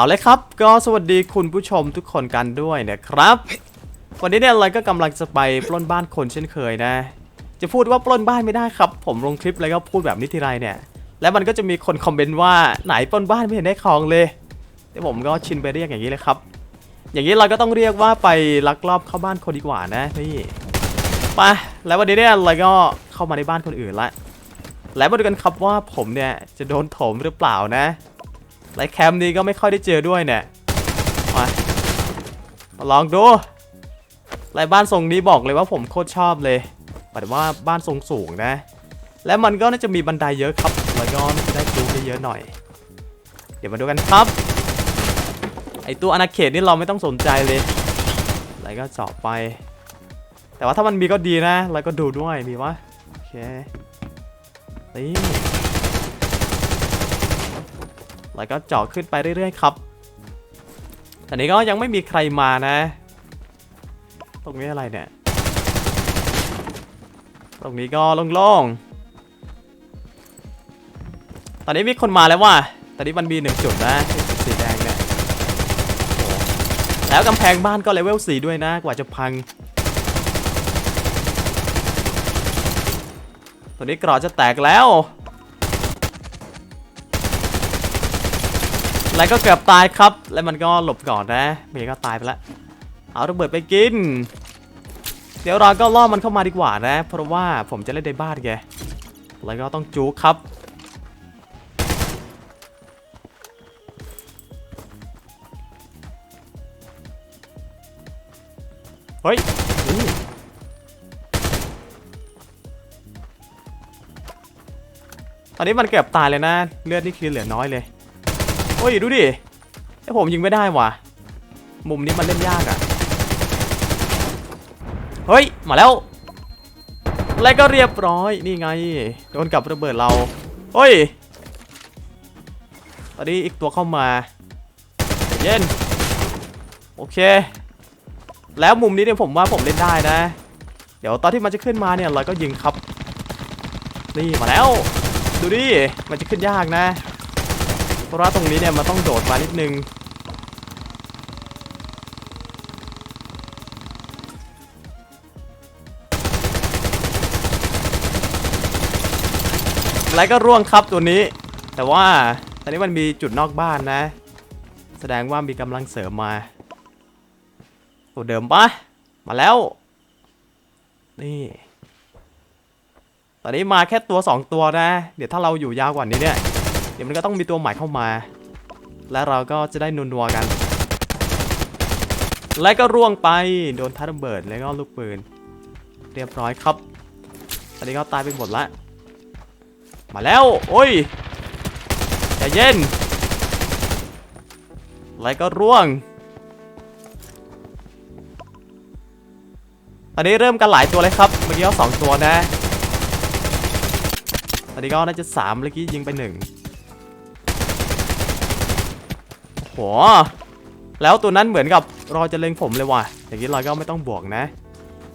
เอาเลยครับ ก็สวัสดีคุณผู้ชมทุกคนกันด้วยนะครับ วันนี้เนี่ยเราก็กำลังจะไปปล้นบ้านคนเช่นเคยนะ จะพูดว่าปล้นบ้านไม่ได้ครับ ผมลงคลิปแล้วก็พูดแบบนี้ทีไรเนี่ย แล้วมันก็จะมีคนคอมเมนต์ว่าไหนปล้นบ้านไม่เห็นได้ของเลยแต่ผมก็ชินไปเรียกอย่างนี้เลยครับ อย่างนี้เราก็ต้องเรียกว่าไปลักลอบเข้าบ้านคนดีกว่านะนี่ไปแล้ววันนี้เนี่ยเราก็เข้ามาในบ้านคนอื่นละแล้วมาดูกันครับว่าผมเนี่ยจะโดนถมหรือเปล่านะ และแคมป์นี้ก็ไม่ค่อยได้เจอด้วยเนี่ยมามาลองดูไรบ้านทรงนี้บอกเลยว่าผมโคตรชอบเลยหมายว่าบ้านทรงสูงนะ และมันก็น่าจะมีบันไดเยอะครับแล้วก็น่าจะได้ดูได้เยอะหน่อย เดี๋ยวมาดูกันครับ ไอตัวอนาเขตนี่เราไม่ต้องสนใจเลยอะไรก็เจาะไป แต่ว่าถ้ามันมีก็ดีนะ แล้วก็ดูด้วยมีวะโอเคนี่ แล้วก็เจาะขึ้นไปเรื่อยๆครับต่นี้ก็ยังไม่มีใครมานะ ตรงนี้อะไรเนี่ย ตรงนี้ก็โล่งๆ ตอนนี้มีคนมาแล้วว่ะ ตอนนี้มันมีหนึ่งจุดนะจุดสีแดงเนี่ย แล้วกำแพงบ้านก็เลเวล4ด้วยนะ กว่าจะพัง ตัวนี้กรอจะแตกแล้ว แล้วก็เกือบตายครับ แล้วมันก็หลบก่อนนะเมย์ก็ตายไปแล้วเอาระเบิดไปกิน เดี๋ยวเราก็ล่อมันเข้ามาดีกว่านะ เพราะว่าผมจะเล่นในบ้านแกแล้วก็ต้องจูครับเฮ้ยอู้ตอนนี้มันเกือบตายเลยนะ เลือดนี่คือเหลือน้อยเลย โอ้ยดูดิไอผมยิงไม่ได้ว่ะ มุมนี้มันเล่นยากอะ่ะ เฮ้ย มาแล้ว แล้วก็เรียบร้อย นี่ไง โดนกับระเบิดเรา เฮ้ย ตอนนี้อีกตัวเข้ามา เย็น โอเค แล้วมุมนี้เนี่ยผมว่าผมเล่นได้นะ เดี๋ยวตอนที่มันจะขึ้นมาเนี่ยเราก็ยิงครับ นี่มาแล้ว ดูดิ มันจะขึ้นยากนะ เพราะว่าตรงนี้เนี่ยมันต้องโดดมานิดนึงแล้วก็ร่วงครับตัวนี้ แต่ว่าตอนนี้มันมีจุดนอกบ้านนะ แสดงว่ามีกำลังเสริมมาตัวเดิมปะมาแล้ว นี่ ตอนนี้มาแค่ตัว 2 ตัวนะ เดี๋ยวถ้าเราอยู่ยาวกว่านี้เนี่ย ดี๋ยวมันก็ต้องมีตัวใหม่เข้ามา และเราก็จะได้นัวกัน และก็ร่วงไปโดนทัดระเบิดแล้วก็ลูกปืน เรียบร้อยครับ ตอนนี้ก็ตายไปหมดละ มาแล้ว โอ้ยใจเย็น แล้วก็ร่วง ตอนนี้เริ่มกันหลายตัวเลยครับ เมื่อกี้ก็สองตัวนะ ตอนนี้ก็น่าจะสามเมื่อกี้ยิงไปหนึ่ง หแล้วตัวนั้นเหมือนกับรอจะเล็งผมเลยว่ะ อย่างนี้เราก็ไม่ต้องบวกนะ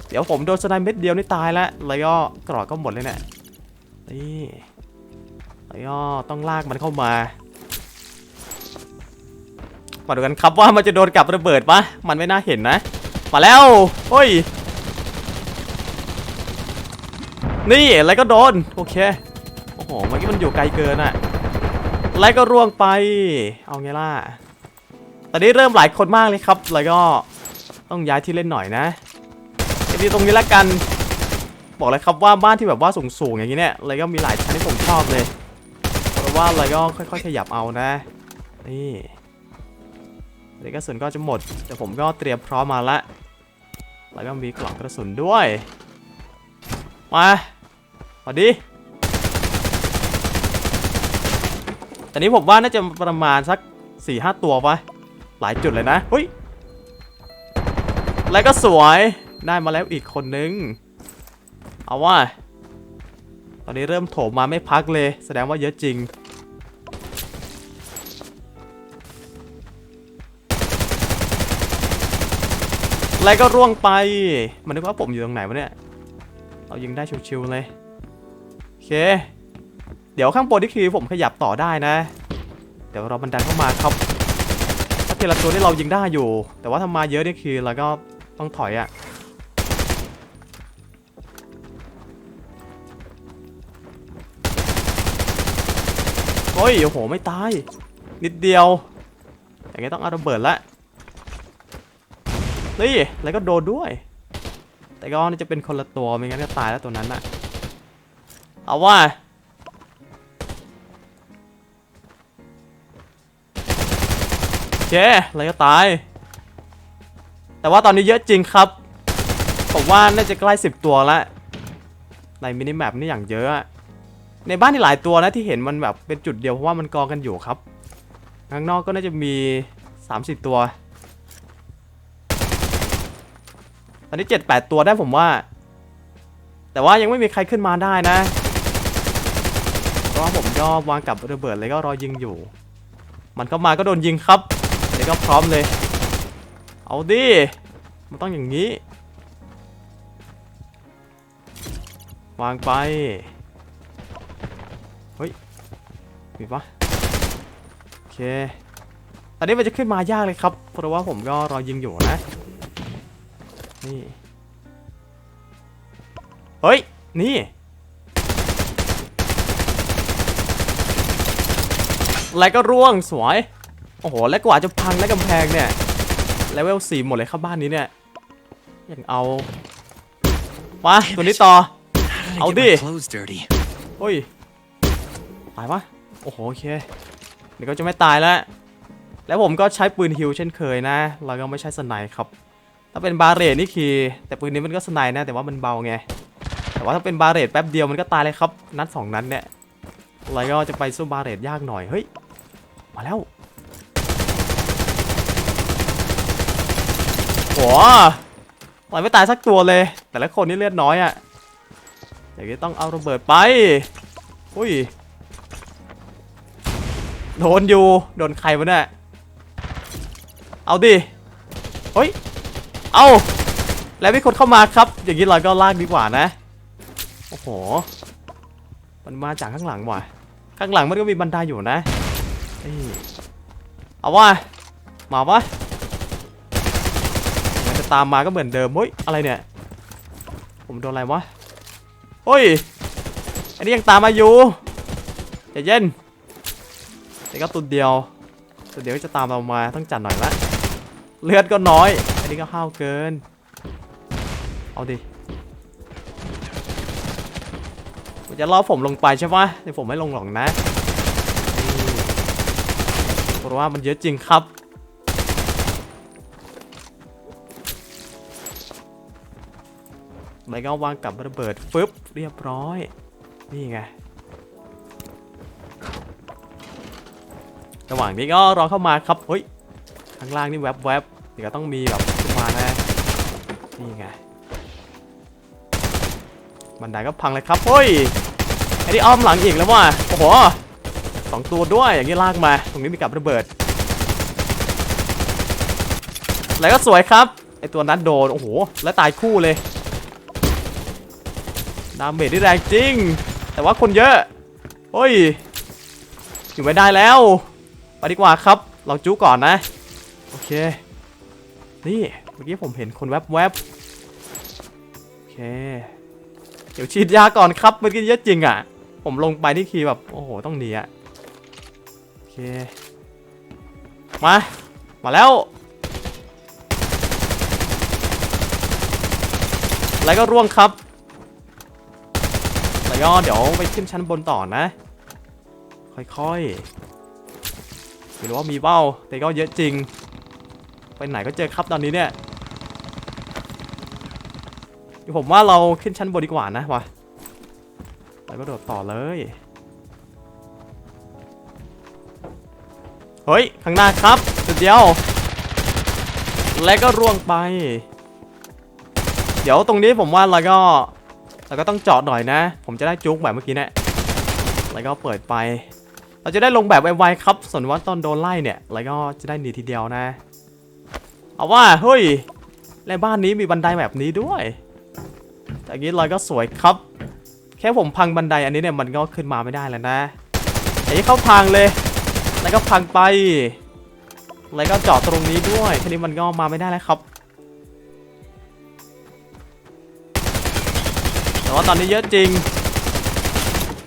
เดี๋ยวผมโดนสไนเม็ดเดียวนี่ตายแล้วแล้วก็กรอดก็หมดเลยเนี่ยนี่แล้วก็ต้องลากมันเข้ามามาดูกันครับว่ามันจะโดนกับระเบิดปะมันไม่น่าเห็นนะ มาแล้วเฮ้ย นี่แล้วก็โดน โอเค โอ้โห เมื่อกี้มันอยู่ไกลเกินอะแล้วก็ร่วงไป เอาไงล่ะ อนนี้เริ่มหลายคนมากเลยครับ แล้วก็ต้องย้ายที่เล่นหน่อยนะไอ้ที่ตรงนี้ละกัน บอกเลยครับว่าบ้านที่แบบว่าสูงๆอย่างนี้เนี่ยแล้วก็มีหลายชั้นที่ผมชอบเลย เพราะว่าอะไรก็ค่อยๆขยับเอานะ นี่เดี๋ยวกระสุนก็จะหมด แต่ผมก็เตรียมพร้อมมาละ แล้วก็มีกล่องกระสุนด้วย มาพอดีตอนนี้ผมว่าน่าจะประมาณสัก4ี่ห้าตัวปะ ลายจุดเลยนะเฮ้ยแล้วก็สวยได้มาแล้วอีกคนนึง เอาว่า ตอนนี้เริ่มโถมมาไม่พักเลย แสดงว่าเยอะจริง แล้วก็ร่วงไป มันนึกว่าผมอยู่ตรงไหนวะเนี่ย เรายิงได้ชิวๆเลย โอเค เดี๋ยวข้างบนนี่คือผมขยับต่อได้นะ เดี๋ยวเราบันดันเข้ามาครับาทีละตัวนี่เรายิงได้อยู่ แต่ว่าถ้ามาเยอะนี่คือเราก็ต้องถอยอะโอ้ยโอ้โหไม่ตาย นิดเดียว อย่างงี้ต้องเอาระเบิดละนี่แล้วก็โดนด้วย แต่ก็น่าจะเป็นคนละตัวไม่งั้นก็ตายแล้วตัวนั้นอะเอาว่า เคอะไรก็ตาย แต่ว่าตอนนี้เยอะจริงครับ ผมว่าน่าจะใกล้สิบตัวแล้ว ในมินิแมปนี่อย่างเยอะอะ ในบ้านนี่หลายตัวนะที่เห็นมันแบบเป็นจุดเดียวเพราะว่ามันกองกันอยู่ครับ ข้างนอกก็น่าจะมี 30 ตัว ตอนนี้ 7-8 ตัวได้ผมว่า แต่ว่ายังไม่มีใครขึ้นมาได้นะเพราะว่าผมก็วางกับระเบิดเลยก็รอยิงอยู่ มันก็มาก็โดนยิงครับ เดี๋ยวก็พร้อมเลย เอาดิ มันต้องอย่างนี้ วางไป เฮ้ยมีปะโอเค ตอนนี้มันจะขึ้นมายากเลยครับ เพราะว่าผมก็รอยิงอยู่นะ นี่ เฮ้ย นี่แล้วก็ร่วงสวย อ้โหและกว่าจะพังและกำแพงเนี่ยเลเวลสี่หมดเลยครับบ้านนี้เนี่ยยังเอามาตัวนี้ต่อ How did I I'll get my do. clothes dirty? เฮ้ยตายปะโอ้โหโอเคเดี๋ยวก็จะไม่ตายแล้ว แล้วผมก็ใช้ปืนฮิวเช่นเคยนะ เราก็ไม่ใช่สไนด์ครับ ถ้าเป็นบาเรตนี่คือแต่ปืนนี้มันก็สไนด์นะ แต่ว่ามันเบาไง แต่ว่าถ้าเป็นบาเรตแป๊บเดียวมันก็ตายเลยครับ นัดสองนัดเนี่ยเราก็จะไปสู้บาเรตยากหน่อย เฮ้ย มาแล้ว โหเราไม่ตายสักตัวเลย แต่ละคนนี่เลือดน้อยอะ่ะอย่างนี้ต้องเอาระเบิดไป อุ้ย โดนอยู่ โดนใครวะเนี่ย เอาดิเฮ้ย เอาแล้วมีคนเข้ามาครับ อย่างนี้เราก็ลากดีกว่านะ โอ้โห มันมาจากข้างหลังว่ะ ข้างหลังมันก็มีบันไดอยู่นะ เอาว่า มาวะ ตามมาก็เหมือนเดิมเฮ้ยอะไรเนี่ย ผมโดนอะไรวะเฮ้ยอันนี้ยังตามมาอยู่ใจเย็นแต่ก็ตุนเดียวตุนเดียวจะตามเรามาต้องจัดหน่อยละเลือดก็น้อย อันนี้ก็ห้าวเกิน เอาดิมันจะล่อผมลงไปใช่ปะเดี๋ยวผมไม่ลงหรอกนะเพราะว่ามันเยอะจริงครับ แล้วก็วางกับระเบิดฟึบเรียบร้อย นี่ไงระหว่างนี้ก็รอเข้ามาครับเฮ้ยข้างล่างนี่แวบแวบเดี๋ยวก็ต้องมีแบบขึ้นมาแน่นี่ไงบันไดก็พังเลยครับเฮ้ยไอ้นี่อ้อมหลังอีกแล้วว่ะโอ้โหสองตัวด้วยอย่างนี้ลากมา ตรงนี้มีกับระเบิด แล้วก็สวยครับไอตัวนั้นโดนโอ้โหแล้วตายคู่เลย ดาเมจที่แรงจริง แต่ว่าคนเยอะเฮ้ยอยู่ไม่ได้แล้วไปดีกว่าครับ เราจู้ก่อนนะ โอเค นี่เมื่อกี้ผมเห็นคนแวบๆโอเค เดี๋ยวฉีดยาก่อนครับเมื่อกี้เยอะจริงอะ ผมลงไปนี่คือแบบ โอ้โห ต้องหนีอะ โอเค มา มาแล้ว แล้วก็ร่วงครับ ก็เดี๋ยวไปขึ้นชั้นบนต่อนะ ค่อยๆไม่รู้ว่ามีเป้า แต่ก็เยอะจริง ไปไหนก็เจอครับตอนนี้เนี่ยผมว่าเราขึ้นชั้นบนดีกว่านะวะแล้วก็โดดต่อเลย เฮ้ย ข้างหน้าครับจุดเดียว และก็ร่วงไป เดี๋ยวตรงนี้ผมว่าเราก็ เราก็ต้องเจาะหน่อยนะ ผมจะได้จุกแบบเมื่อกี้เนี่ยแล้วก็เปิดไป เราจะได้ลงแบบไวๆครับส่วนว่าตอนโดนไล่เนี่ยเราก็จะได้หนีทีเดียวนะ เอาว่าเฮ้ยในบ้านนี้มีบันไดแบบนี้ด้วยจากนี้เราก็สวยครับ แค่ผมพังบันไดอันนี้เนี่ยมันก็ขึ้นมาไม่ได้แล้วนะไอ้เข้าพังเลย แล้วก็พังไป แล้วก็เจาะตรงนี้ด้วยทีนี้มันก็มาไม่ได้แล้วครับ แต่ว่าตอนนี้เยอะจริง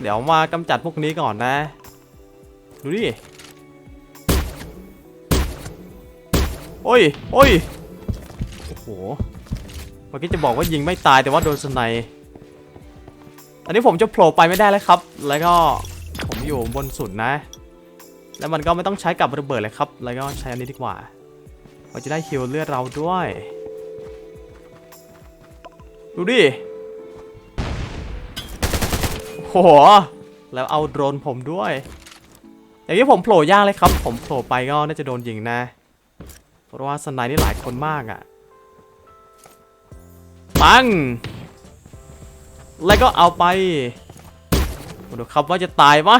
เดี๋ยวมากำจัดพวกนี้ก่อนนะ ดูดิ โอ้ย โอ้ย โอ้โห เมื่อกี้จะบอกว่ายิงไม่ตายแต่ว่าโดนสไนอันนี้ผมจะโผล่ไปไม่ได้แล้วครับ แล้วก็ผมอยู่บนสุดนะ แล้วมันก็ไม่ต้องใช้กับระเบิดเลยครับ แล้วก็ใช้อันนี้ดีกว่าเราจะได้ฮิวเลือดเราด้วย ดูดิ ห แล้วเอาโดรนผมด้วย อย่างนี้ผมโผล่ยากเลยครับ ผมโผล่ไปก็น่าจะโดนยิงนะ เพราะว่าสไนด์นี่หลายคนมากอะ่ะ ปัง แล้วก็เอาไปดูครับว่าจะตายปะ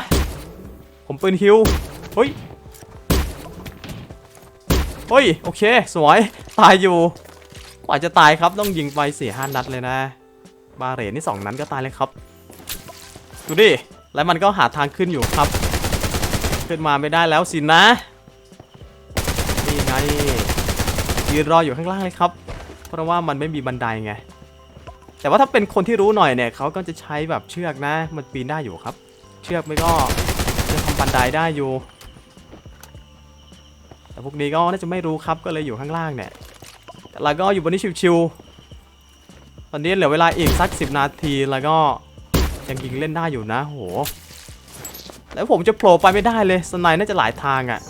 ผมปืนฮิว เฮ้ย เฮ้ย โอเค สวย ตายอยู่กว่าจะตายครับต้องยิงไปสี่ห้านัดเลยนะ บาเรนนี่สองนัดก็ตายเลยครับ ดูดิ แล้วมันก็หาทางขึ้นอยู่ครับ ขึ้นมาไม่ได้แล้วสินะ นี่ไงยืนรออยู่ข้างล่างเลยครับ เพราะว่ามันไม่มีบันไดไง แต่ว่าถ้าเป็นคนที่รู้หน่อยเนี่ยเขาก็จะใช้แบบเชือกนะ มันปีนได้อยู่ครับ เชือกไม่ก็จะทำบันไดได้อยู่ แต่พวกนี้ก็น่าจะไม่รู้ครับ ก็เลยอยู่ข้างล่างเนี่ย แต่เราก็อยู่บนนี้ชิวๆตอนนี้เหลือเวลาอีกสัก 10 นาทีแล้วก็ ยังยิงเล่นได้อยู่นะโห แล้วผมจะโผล่ไปไม่ได้เลยสไนด์น่าจะหลายทางอะ่ะ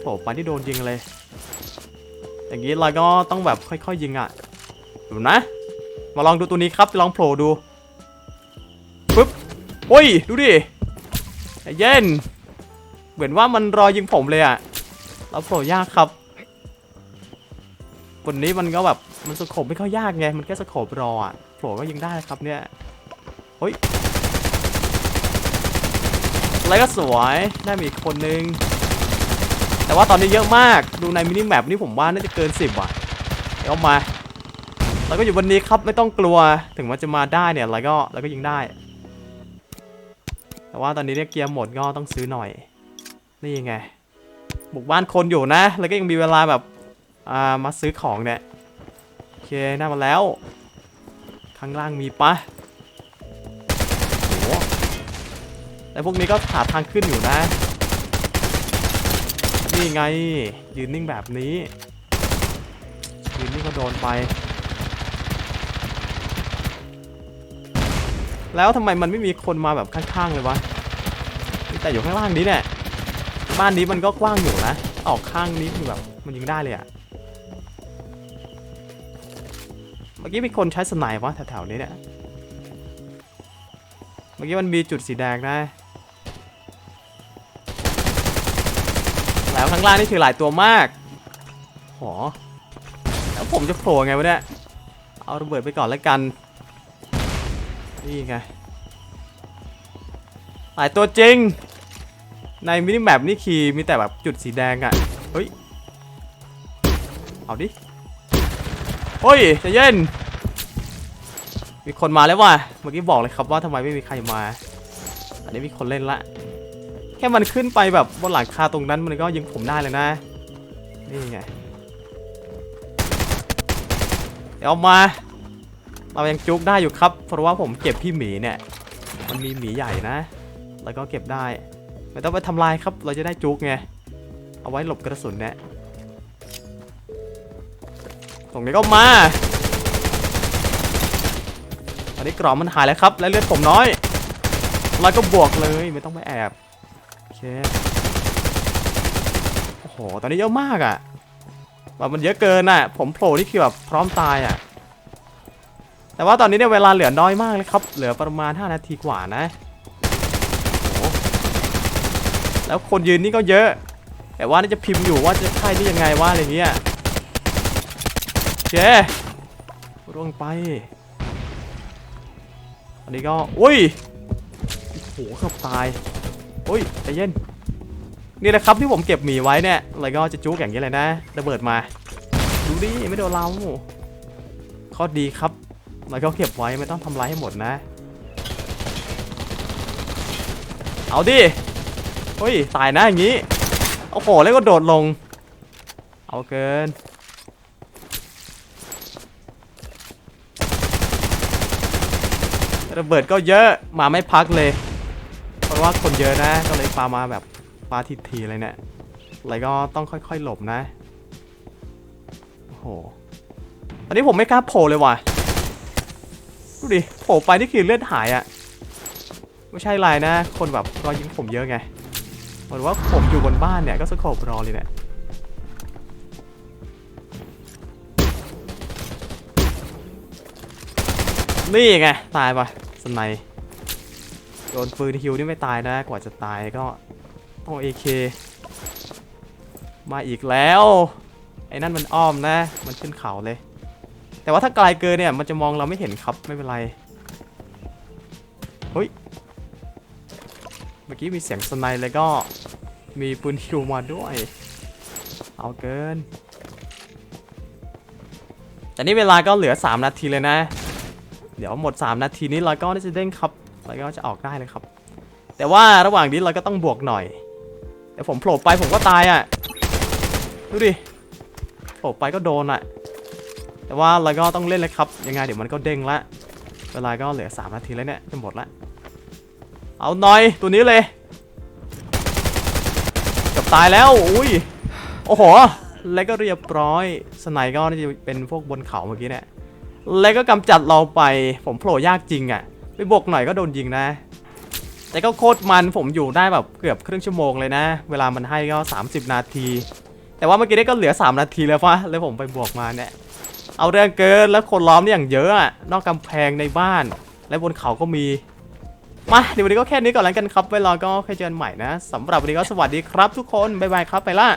โผล่ไปที่โดนยิงเลย อย่างนี้เราก็ต้องแบบค่อยๆยิงอะ่ะดูนะ มาลองดูตัวนี้ครับลองโผล่ดูปึ๊บโอ้ยดูดิเย็น เหมือนว่ามันรอยิงผมเลยอะ่ะแล้วโผล่ยากครับบนนี้มันก็แบบมันสโคบไม่ค่อยยากไง มันแค่สโคบรออะโผล่ก็ยิงได้ครับเนี่ย ฮ้ยแล้วก็สวยได้มีคนนึง แต่ว่าตอนนี้เยอะมากดูในมินิแมปนี่ผมว่าน่าจะเกิน 10อะเดี๋ยวมาแล้วก็อยู่บนนี้ครับไม่ต้องกลัวถึงมันจะมาได้เนี่ยแล้วก็แล้วก็ยิงได้ แต่ว่าตอนนี้เนี่ยเกียร์หมดก็ต้องซื้อหน่อย นี่ไงบุกบ้านคนอยู่นะ แล้วก็ยังมีเวลาแบบอ่ามาซื้อของเนี่ยโอเคได้มาแล้ว ข้างล่างมีปะ แต่พวกนี้ก็หาทางขึ้นอยู่นะ นี่ไง ยืนนิ่งแบบนี้ ยืนนิ่งก็โดนไป แล้วทำไมมันไม่มีคนมาแบบข้างๆเลยวะ แต่อยู่ข้างล่างนี้เนี่ย บ้านนี้มันก็กว้างอยู่นะ ออกข้างนี้คือแบบมันยิงได้เลยอะเมื่อกี้มีคนใช้สไนป์วะแถวๆนี้เนี่ย เมื่อกี้มันมีจุดสีแดงนะ แล้วข้างล่างนี่คือหลายตัวมากโหแล้วผมจะโผล่ไงวะเนี่ย เอาระเบิดไปก่อนแล้วกัน นี่ไง หลายตัวจริง ในมินิแมปนี่คีมีแต่แบบจุดสีแดงอะ่ะ เฮ้ย เอาดิเฮ้ยใจเย็น มีคนมาแล้วว่ะ เมื่อกี้บอกเลยครับว่าทำไมไม่มีใครมา อันนี้มีคนเล่นละ ค่มันขึ้นไปแบบบนหลังคาตรงนั้นมันก็ยิงผมได้เลยนะ นี่ไง เดี๋ยวเอามา เรายังจุกได้อยู่ครับ เพราะว่าผมเก็บพี่หมีเนี่ย มันมีหมีใหญ่นะ แล้วก็เก็บได้ ไม่ต้องไปทำลายครับ เราจะได้จุกไง เอาไว้หลบกระสุนเนี่ยตรงนี้ก็มาตอนนี้กรอบมันหายแล้วครับ และเลือดผมน้อยแล้วก็บวกเลยไม่ต้องไปแอบ เคโอ้โห ตอนนี้เยอะมากอะ่ะแบบมันเยอะเกินอะ ผมโผล่นี่คือแบบพร้อมตายอะ แต่ว่าตอนนี้เนี่ยเวลาเหลือน้อยมากเลยครับ เหลือประมาณ 5 นาทีกว่านะ แล้วคนยืนนี่ก็เยอะ แต่ว่านี่จะพิมพ์อยู่ว่าจะใช่ได้ยังไงว่าอะไรเงี้ยเคร่วงไป อันนี้ก็ อุ้ย โอ้โหเกือบตาย อุ้ยใจเย็น นี่แหละครับที่ผมเก็บหมีไว้เนี่ยแล้วก็จะจุกอย่างนี้เลยนะระเบิดมา ดูดิไม่โดนเราข้อดีครับแล้วก็เก็บไว้ไม่ต้องทำลายให้หมดนะ เอาดิเฮ้ยตายนะอย่างนี้โอ้โหแล้วก็โดดลง เอาเกินระเบิดก็เยอะมาไม่พักเลย ว่าคนเยอะนะ ก็เลยปามาแบบปาทีทีเลยเนี่ยอะไรก็ต้องค่อยๆหลบนะ โอ้โห ตอนนี้ผมไม่กล้าโผล่เลยว่ะ ดูดิ โผล่ไปนี่คือเลือดหายอะไม่ใช่ไรนะ คนแบบรอยิงผมเยอะไงเหมือนว่าผมอยู่บนบ้านเนี่ยก็สโคบรอเลยเนี่ย นี่ไง ตายปะสไนป์ โดนปืนฮิวนี่ไม่ตายนะ กว่าจะตายก็ต้องเอเคมาอีกแล้ว ไอ้นั่นมันอ้อมนะ มันขึ้นเขาเลย แต่ว่าถ้าไกลเกินเนี่ย มันจะมองเราไม่เห็นครับไม่เป็นไรเฮ้ยเมื่อกี้มีเสียงสไนป์เลยก็มีปืนฮิวมาด้วย เอาเกินแต่นี่เวลาก็เหลือ 3 นาทีเลยนะ เดี๋ยวหมด 3 นาทีนี้เราก็น่าจะเด้งครับ เราก็จะออกได้เลยครับ แต่ว่าระหว่างนี้เราก็ต้องบวกหน่อยแต่ผมโผล่ไปผมก็ตายอะดูดิโผล่ไปก็โดนอะ แต่ว่าเราก็ต้องเล่นเลยครับ ยังไงเดี๋ยวมันก็เด้งละเวลาก็เหลือ 3 นาทีแล้วเนี่ยจะหมดละเอาหน่อยตัวนี้เลยกับตายแล้วอุ้ยโอ้โหแล้วก็เรียบร้อยสไนก็น่าจะเป็นพวกบนเขาเมื่อกี้เนี่ยแล้วก็กำจัดเราไปผมโผล่ยากจริงอะ่ะ ไปบวกหน่อยก็โดนยิงนะ แต่ก็โคตรมันผมอยู่ได้แบบเกือบครึ่งชั่วโมงเลยนะ เวลามันให้ก็ 30 นาที แต่ว่าเมื่อกี้ได้ก็เหลือ 3 นาทีแล้วฟะเลยผมไปบวกมาเนี่ยเอาเรื่องเกินแล้วคนล้อมนี่อย่างเยอะอะนอกกำแพงในบ้าน และบนเขาก็มีมาเดี๋ยววันนี้ก็แค่นี้ก่อนแล้วกันครับไว้รอก็ค่อยเจอกันใหม่นะสำหรับวันนี้ก็สวัสดีครับทุกคนบ๊ายบายครับไปละ